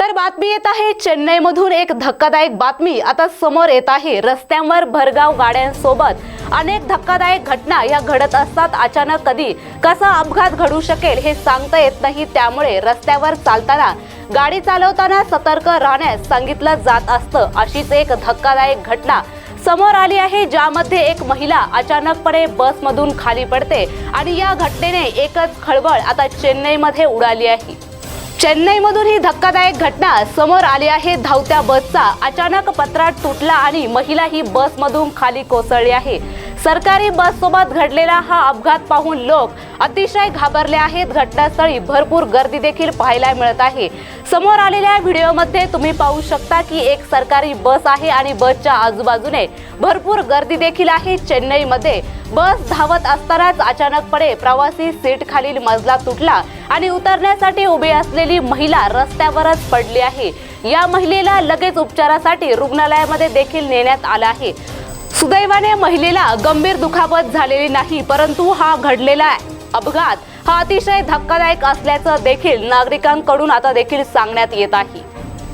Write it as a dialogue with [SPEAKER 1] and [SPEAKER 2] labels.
[SPEAKER 1] तर बातमी येत आहे चेन्नईमधून एक धक्कादायक बातमी आता समोर येत आहे. रस्त्यांवर भरगाव गाड्यांसोबत अनेक धक्कादायक घटना या घडत असतात. अचानक कधी कसा अपघात घडू शकेल हे सांगता येत नाही. त्यामुळे रस्त्यावर चालताना गाडी चालवताना सतर्क राहण्यास सांगितलं जात असतं. अशीच एक धक्कादायक घटना समोर आली आहे ज्यामध्ये एक महिला अचानकपणे बसमधून खाली पडते आणि या घटनेने एकच खळबळ आता चेन्नईमध्ये उडाली आहे. चेन्नईमधून ही धक्कादायक घटना समोर आली आहे. धावत्या बसचा अचानक पत्रात तुटला आणि महिला ही बसमधून खाली कोसळली आहे. सरकारी बस सोबत घडलेला हा अपघात पाहून लोक अतिशय घाबरले आहेत. घटनास्थळी भरपूर गर्दी देखील पाहायला मिळत आहे. समोर आलेल्या व्हिडिओमध्ये तुम्ही पाहू शकता की एक सरकारी बस आहे आणि बसच्या आजूबाजूने भरपूर गर्दी देखील आहे. चेन्नईमध्ये बस धावत असतानाच अचानकपणे प्रवासी सीट खालील मजला तुटला आणि उतरण्यासाठी उभी असलेली महिला रस्त्यावरच पडली आहे. या महिलेला लगेच उपचारासाठी रुग्णालयामध्ये देखील नेण्यात आलं आहे. सुदैवाने महिलेला गंभीर दुखापत झालेली नाही परंतु हा घडलेला अपघात हा अतिशय धक्कादायक असल्याचं देखील नागरिकांकडून आता देखील सांगण्यात येत आहे.